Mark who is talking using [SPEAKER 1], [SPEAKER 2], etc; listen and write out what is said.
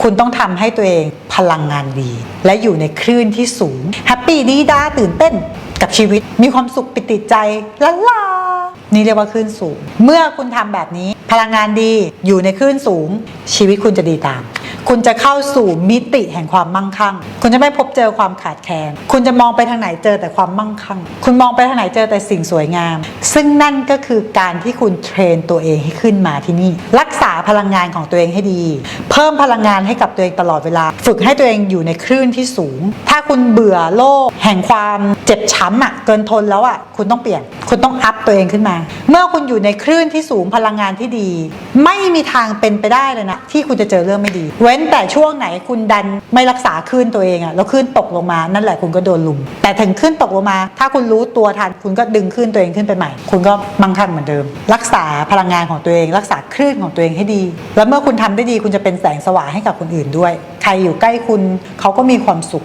[SPEAKER 1] คุณต้องทำให้ตัวเองพลังงานดี และอยู่ในคลื่นที่สูงแฮปปี้ดีด้าตื่นเต้นกับชีวิตมีความสุขปิติใจละลานี่เรียกว่าคลื่นสูง เมื่อคุณทำแบบนี้ พลังงานดีอยู่ในคลื่นสูง ชีวิตคุณจะดีตาม คุณจะเข้าสู่มิติแห่งความมั่งคั่ง คุณจะไม่พบเจอความขาดแคลน คุณจะมองไปทางไหนเจอแต่ความมั่งคั่ง คุณมองไปทางไหนเจอแต่สิ่งสวยงาม ซึ่งนั่นก็คือการที่คุณเทรนตัวเองให้ขึ้นมาที่นี่ รักษาพลังงานของตัวเองให้ดี เพิ่มพลังงานให้กับตัวเองตลอดเวลา ฝึกให้ตัวเองอยู่ในคลื่นที่สูง ถ้าคุณเบื่อโลก แห่งความเจ็บช้ำอะเกินทนแล้วอะคุณต้องเปลี่ยนคุณต้องอัพตัวเองขึ้นมา เมื่อคุณอยู่ในคลื่นที่สูงพลังงานที่ดี ไม่มีทางเป็นไปได้เลยนะ ที่คุณจะเจอเรื่องไม่ดี เว้นแต่ช่วงไหนคุณดันไม่รักษาคลื่นตัวเองอะแล้วคลื่นตกลงมา นั่นแหละคุณก็โดนลุม แต่ถึงคลื่นตกลงมา ถ้าคุณรู้ตัวทันคุณก็ดึงคลื่นตัวเองขึ้นไปใหม่ คุณก็มั่งคั่งเหมือนเดิม รักษาพลังงานของตัวเอง รักษาคลื่นของตัวเองให้ดี แล้วเมื่อคุณทำได้ดีคุณจะเป็นแสงสว่างให้กับคนอื่นด้วย ใครอยู่ใกล้คุณเขาก็มีความสุข